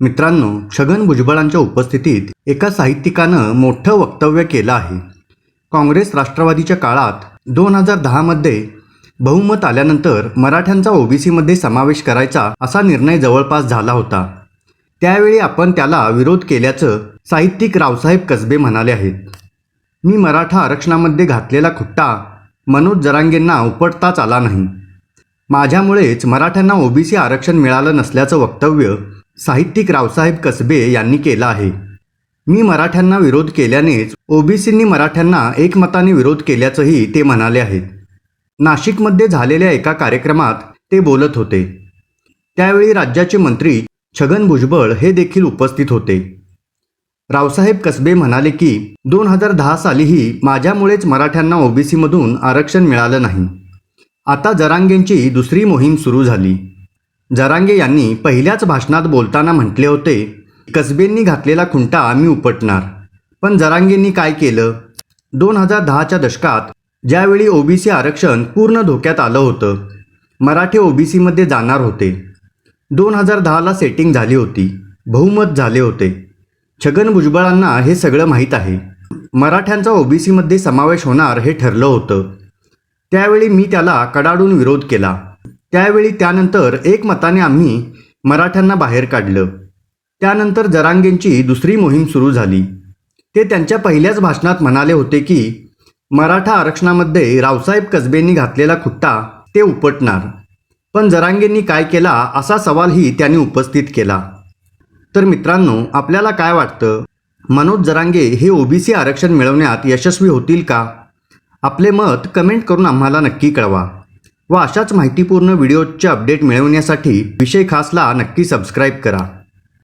मित्रांनो छगन भुजबळांच्या उपस्थितीत एका साहित्यिकानं मोठं वक्तव्य केलं आहे. काँग्रेस राष्ट्रवादीच्या काळात दोन हजार दहामध्ये बहुमत आल्यानंतर मराठ्यांचा ओबीसीमध्ये समावेश करायचा असा निर्णय जवळपास झाला होता. त्यावेळी आपण त्याला विरोध केल्याचं साहित्यिक रावसाहेब कसबे म्हणाले आहेत. मी मराठा आरक्षणामध्ये घातलेला खुट्टा मनोज जरांगेंना उपटताच आला नाही. माझ्यामुळेच मराठ्यांना ओबीसी आरक्षण मिळालं नसल्याचं वक्तव्य साहित्यिक रावसाहेब कसबे यांनी केलं आहे. मी मराठ्यांना विरोध केल्यानेच ओबीसींनी मराठ्यांना एकमताने विरोध केल्याचंही ते म्हणाले आहेत. नाशिकमध्ये झालेल्या एका कार्यक्रमात ते बोलत होते. त्यावेळी राज्याचे मंत्री छगन भुजबळ हे देखील उपस्थित होते. रावसाहेब कसबे म्हणाले की दोन हजार दहा सालीही माझ्यामुळेच मराठ्यांना ओबीसीमधून आरक्षण मिळालं नाही. आता जरांगेंची दुसरी मोहीम सुरू झाली. जरांगे यांनी पहिल्याच भाषणात बोलताना म्हटले होते कसबेंनी घातलेला खुंटा आम्ही उपटणार. पण जरांगेंनी काय केलं? दोन हजार दहाच्या दशकात ज्यावेळी ओबीसी आरक्षण पूर्ण धोक्यात आलं होतं मराठे ओबीसीमध्ये जाणार होते. दोन हजार दहाला सेटिंग झाली होती बहुमत झाले होते. छगन भुजबळांना हे सगळं माहीत आहे. मराठ्यांचा ओबीसीमध्ये समावेश होणार हे ठरलं होतं. त्यावेळी मी त्याला कडाडून विरोध केला. त्यावेळी त्यानंतर एकमताने आम्ही मराठ्यांना बाहेर काढलं. त्यानंतर जरांगेंची दुसरी मोहीम सुरू झाली. ते त्यांच्या पहिल्याच भाषणात म्हणाले होते की मराठा आरक्षणामध्ये रावसाहेब कसबेंनी घातलेला खुट्टा ते उपटणार. पण जरांगेंनी काय केला असा सवालही त्यांनी उपस्थित केला. तर मित्रांनो आपल्याला काय वाटतं? मनोज जरांगे हे ओबीसी आरक्षण मिळवण्यात यशस्वी होतील का? आपले मत कमेंट करून आम्हाला नक्की कळवा. व अशाच माहितीपूर्ण व्हिडिओचे अपडेट मिळवण्यासाठी विषय खासला नक्की सबस्क्राईब करा.